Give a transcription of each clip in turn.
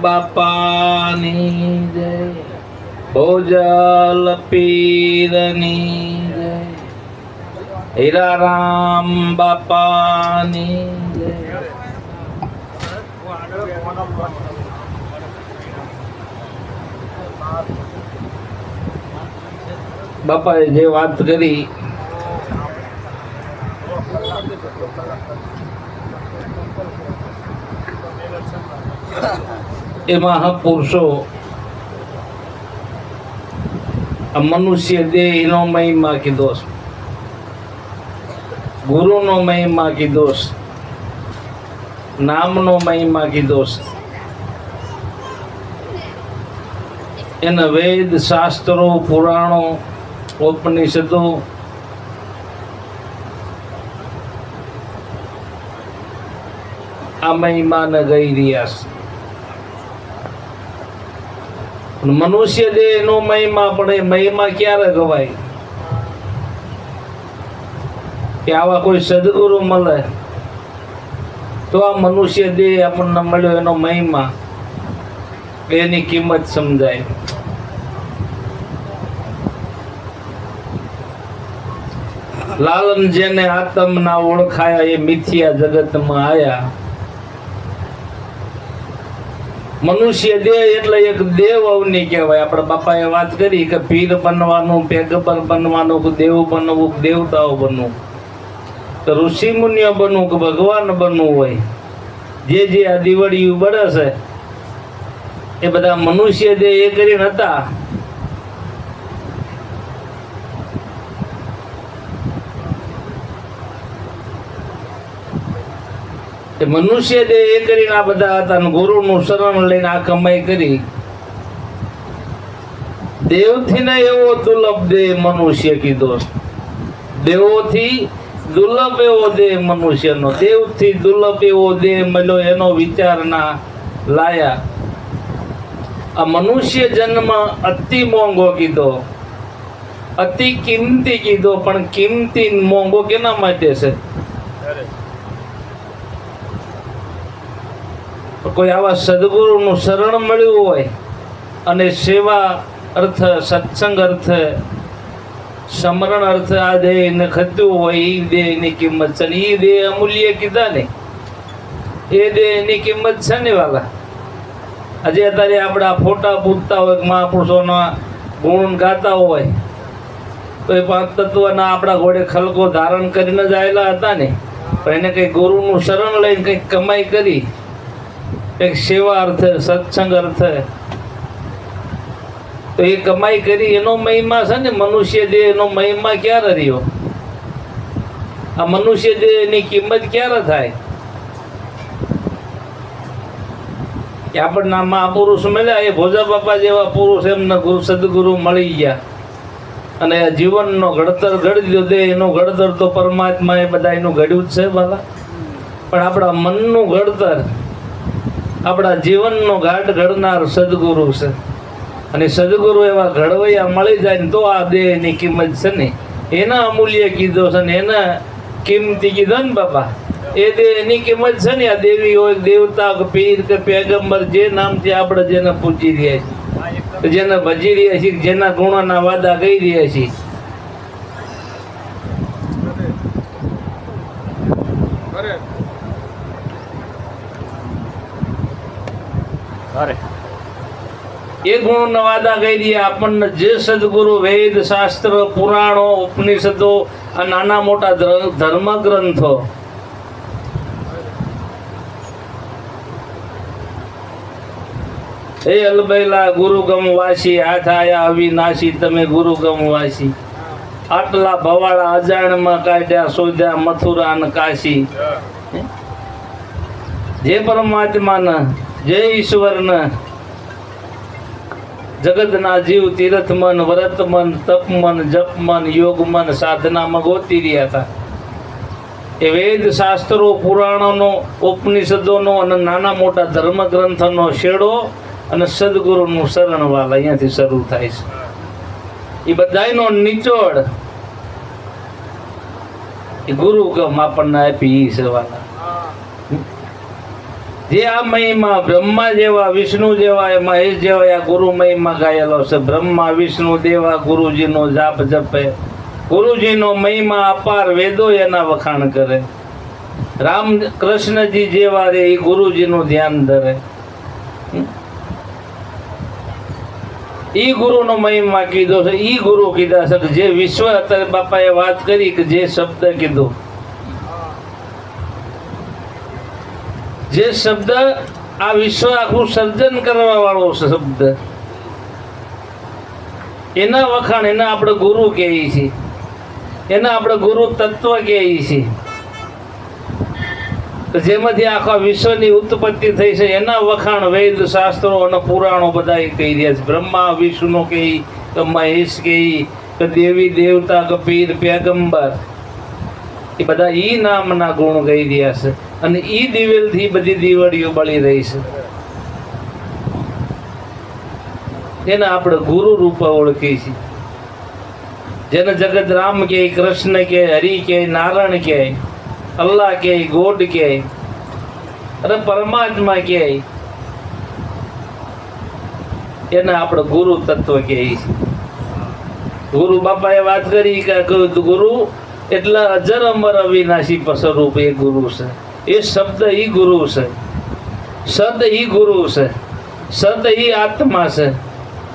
બાપાની જય ભોજલ પીરની જય. હીરા રામ બાપાની બાપાએ જે વાત કરી એ મહાપુરુષો મનુષ્ય દેહનો મહિમા કીધો ગુરુનો મહિમા કીધો નામનો મહિમા કીધો એના વેદ, શાસ્ત્રો, પુરાણો, ઉપનિષદો, આ મહિમાને ગઈ રહ્યા છે પણ મનુષ્ય દેહ એનો મહિમા પણ એ મહિમા ક્યારે ગવાય? કે આવા કોઈ સદગુરુ મળે, તો આ મનુષ્ય દેહ આપણને મળ્યો એનો મહિમા. એની કિંમત સમજાય. લાલન જેને આતમ ના ઓળખાયા એ મિથિયા જગતમાં આયા. મનુષ્ય દેહ એટલે એક દેવ અવની કહેવાય. આપણા બાપાએ વાત કરી કે પીર બનવાનું પેગબર બનવાનું દેવ બનવું દેવતાઓ બનવું. તો ઋષિ મુનિઓ બનવું, કે ભગવાન બનવું હોય. જે જે આ દિવાળીયું બળે છે, એ બધા મનુષ્ય દેહ એ કરીને હતા. મનુષ્ય દેહ એ કરીને આ બધા હતા ગુરુનું શરણ લઈને આ કમાઈ કરી. દેવથી ને એવો દુર્લભ દેહ મનુષ્ય કીધો. દેવોથી દુર્લભ એવો દેહ મનુષ્યનો, દેવથી દુર્લભ એવો દેહ મળ્યો એનો વિચાર ના લાયા. આ મનુષ્ય જન્મ અતિ મોંઘો કીધો. અતિ કિંમતી કીધો, પણ કિંમતી મોંઘો કેના માટે છે? કોઈ આવા સદગુરુનું શરણ મળ્યું હોય અને સેવા અર્થ, સત્સંગ અર્થ, સમરણ અર્થ આ દેહને ખત્યું હોય એ દેહની કિંમત છે એ દેહ અમૂલ્ય કીધા ને. એ દેહની કિંમત છે ને વાલા. આજે અત્યારે આપણા ફોટા પૂરતા હોય મહાપુરુષોના ગુણ ગાતા હોય, તો એ પાંચ તત્વના આપણા ઘોડે ખલકો ધારણ કરીને જ આવેલા હતા ને. પણ એને કંઈક ગુરુનું શરણ લઈને કંઈક કમાઈ કરી એક સેવા અર્થે, સત્સંગ અર્થે. તો એ કમાઈ કરી, એનો મહિમા છે ને મનુષ્ય દેહ એનો મહિમા ક્યારે રહ્યો? આ મનુષ્ય દેહ એની કિંમત ક્યારે થાય? કે આપણના મહાપુરુષ મળ્યા, એ ભોજા બાપા જેવા પુરુષ એમને ગુરુ, સદગુરુ મળી ગયા. અને જીવનનો ઘડતર ઘડી દીધો દે એનું ઘડતર તો પરમાત્મા એ બધા એનું ઘડ્યું જ છે, બાલા. પણ આપણા મનનું ઘડતર આપણા જીવનનો ઘાટ ઘડનાર સદગુરુ છે. અને સદગુરુ એવા ઘડવૈયા મળી જાય ને તો આ દેહની કિંમત છે ને, એના અમૂલ્ય કીધો છે ને, એના કિંમતી કીધો ને બાપા. એ દેહની કિંમત છે ને, આ દેવી હોય, દેવતા કે પીર કે પેગંબર, જે નામથી આપણે જેને પૂજી રહ્યા છીએ, જેને ભજી રહ્યા છીએ, જેના ગુણોના વાદા કહી રહ્યા છીએ. એ ગુણ વાદા કહી દઈએ, આપણને જે સદગુરુ વેદ શાસ્ત્ર, પુરાણો, ઉપનિષદો આ નાના મોટા ધર્મ ગ્રંથો હે અલબૈલા ગુરુગમ વાસી હાથ આયા અવિનાશી, તમે ગુરુગમ વાસી. આટલા ભવાળા અજાણમાં કાઢ્યા, શોધ્યા, મથુરા અને કાશી. જે પરમાત્માના જે ઈશ્વરને. જગતના જીવ તીર્થ મન વ્રત મન તપ મન જપ મન યોગ મન સાધનામાં ગોતી રહ્યા હતા. એ વેદ શાસ્ત્રો, પુરાણોનો, ઉપનિષદોનો અને નાના મોટા ધર્મ ગ્રંથોનો શેડો અને સદગુરુનું શરણ વાલા અહીંયાથી શરૂ થાય છે. એ બધાનો નિચોડ એ ગુરુ ગમ આપણને આપી ઈ સેવાના. જે આ મહિમા બ્રહ્મા જેવા, વિષ્ણુ જેવા, એ મહેશ જેવા આ ગુરુ મહિમા ગાયેલો છે. બ્રહ્મા, વિષ્ણુ, દેવા, ગુરુજીનો જાપ જપે. ગુરુજીનો મહિમા અપાર વેદો એના વખાણ કરે. રામ કૃષ્ણજી જેવા રે એ ગુરુજીનું ધ્યાન ધરે. ઈ ગુરુનો મહિમા કીધો છે. ઈ ગુરુ કીધા છે જે વિશ્વ અત્યારે બાપાએ વાત કરી કે જે શબ્દ કીધો જે શબ્દ આ વિશ્વ આખું સર્જન કરવા વાળો શબ્દ. એના વખાણ, એના આપણે ગુરુ કહીએ છીએ. એના આપણે ગુરુ તત્વ કહીએ છીએ. જેમાંથી આખા વિશ્વની ઉત્પત્તિ થઈ છે, એના વખાણ વેદ, શાસ્ત્રો અને પુરાણો બધા કહી રહ્યા છે. બ્રહ્મા, વિષ્ણુ કહી કે મહેશ કહી કે દેવી, દેવતા કે પીર, પેગંબર. એ બધા ઈ નામના ગુણ કહી રહ્યા છે. અને ઈ દિવેલથી બધી દિવાળીઓ બળી રહી છે. એને આપણે ગુરુ રૂપે ઓળખીએ છીએ. જેને જગત રામ કે કૃષ્ણ કે હરિ કે નારાયણ કે અલ્લાહ કે ગોડ કે અને પરમાત્મા કે એને આપણે ગુરુ તત્વ કહીએ છીએ. ગુરુ બાપાએ વાત કરી કે ગુરુ, એટલે અજર અમર અવિનાશી સ્વરૂપ એ ગુરુ છે. એ શબ્દ ઈ ગુરુ છે. સદ ઈ ગુરુ છે. સદ ઈ આત્મા છે.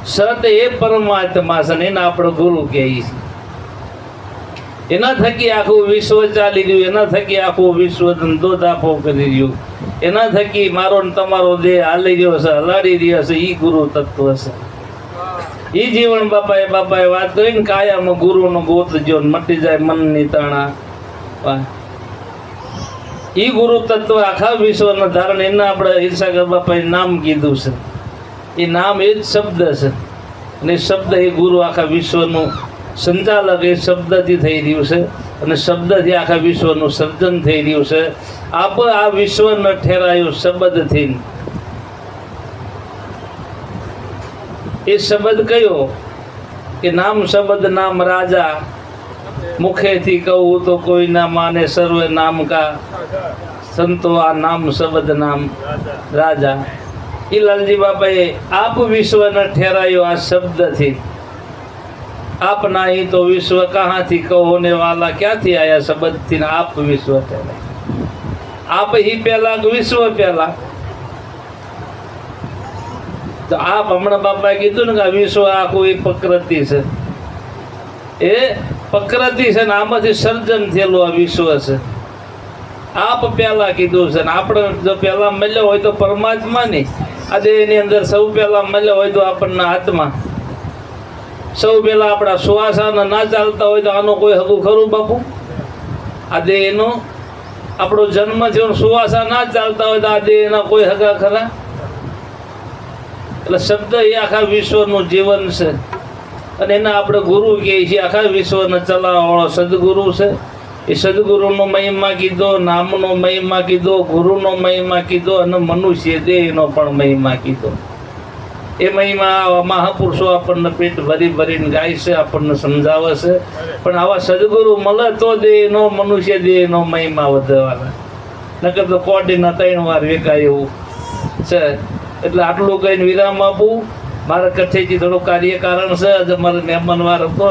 સદ એ પરમાત્મા છે ને એને આપણે ગુરુ કહીએ છીએ. એના થકી આખું વિશ્વ ચાલી રહ્યું એના થકી આખું વિશ્વ ધંધો દાફો કરી રહ્યું એના થકી મારો ને તમારો દેહ હાલી રહ્યો છે હલાડી રહ્યો છે ઈ ગુરુ તત્વ છે. એ જીવન બાપાએ બાપાએ વાત કરીને કાયમ કાયામાં ગુરુનો ગોત જો મટી જાય મનની તાણા. ઈ ગુરુ તત્વ આખા વિશ્વના ધારણ, એના આપણે ઈર્ષાગર બાપાએ નામ કીધું છે. એ નામ એ જ શબ્દ છે. અને એ શબ્દ એ ગુરુ આખા વિશ્વનું સંચાલક, એ શબ્દથી થઈ રહ્યું છે. અને શબ્દથી આખા વિશ્વનું સર્જન થઈ રહ્યું છે. આપ આ વિશ્વને ઠેરાયું શબ્દથી. એ શબ્દ કયો? કે નામ શબ્દ, નામ રાજા મુખેથી કહું તો કોઈ ના માને સર્વે નામ કા. સંતો આ નામ શબ્દ નામ રાજા. એ લાલજી બાપાએ આપ વિશ્વને ઠેરાયો આ શબ્દથી. આપ નાહી તો વિશ્વ કહાથી કહોને વાલા ક્યાંથી આયા શબ્દથી આપ વિશ્વ ઠેરાય. આપ હી પહેલા વિશ્વ પહેલા? તો આપ હમણાં બાપાએ કીધું ને કે વિશ્વ આખું એ પ્રકૃતિ છે. એ પ્રકૃતિ છે ને આમાંથી સર્જન થયેલું આ વિશ્વ છે. આપ પહેલા કીધું છે ને આપણે જો પહેલા મળ્યો હોય તો પરમાત્મા નહીં આ દેહની અંદર સૌ પહેલા મળ્યો હોય તો આપણને આત્મા સૌ પહેલા આપણા સુવાસાને ના ચાલતા હોય તો આનો કોઈ હકું ખરું બાપુ? આ દેહનો આપણો જન્મ થયો સુવાસા ના ચાલતા હોય તો આ દેહના કોઈ હગા ખરા? એટલે શબ્દ એ આખા વિશ્વનું જીવન છે. અને એના આપણે ગુરુ કહીએ છીએ, આખા વિશ્વને ચલાવવાળો સદગુરુ છે. એ સદગુરુનો મહિમા કીધો, નામનો મહિમા કીધો, ગુરુનો મહિમા કીધો અને મનુષ્ય દેહનો પણ મહિમા કીધો. એ મહિમા મહાપુરુષો આપણને પેટ ભરી ભરીને ગાય છે, આપણને સમજાવે છે. પણ આવા સદગુરુ મળે તો દેહનો, મનુષ્ય દેહનો મહિમા વધવાના. નકર તો કોડીના ત્રણ વાર વેકાય એવું છે. એટલે આટલું કહીને વિરામ આપું. મારા કઠેથી થોડું કાર્ય કારણ છે મારે મહેમાન વાર હતો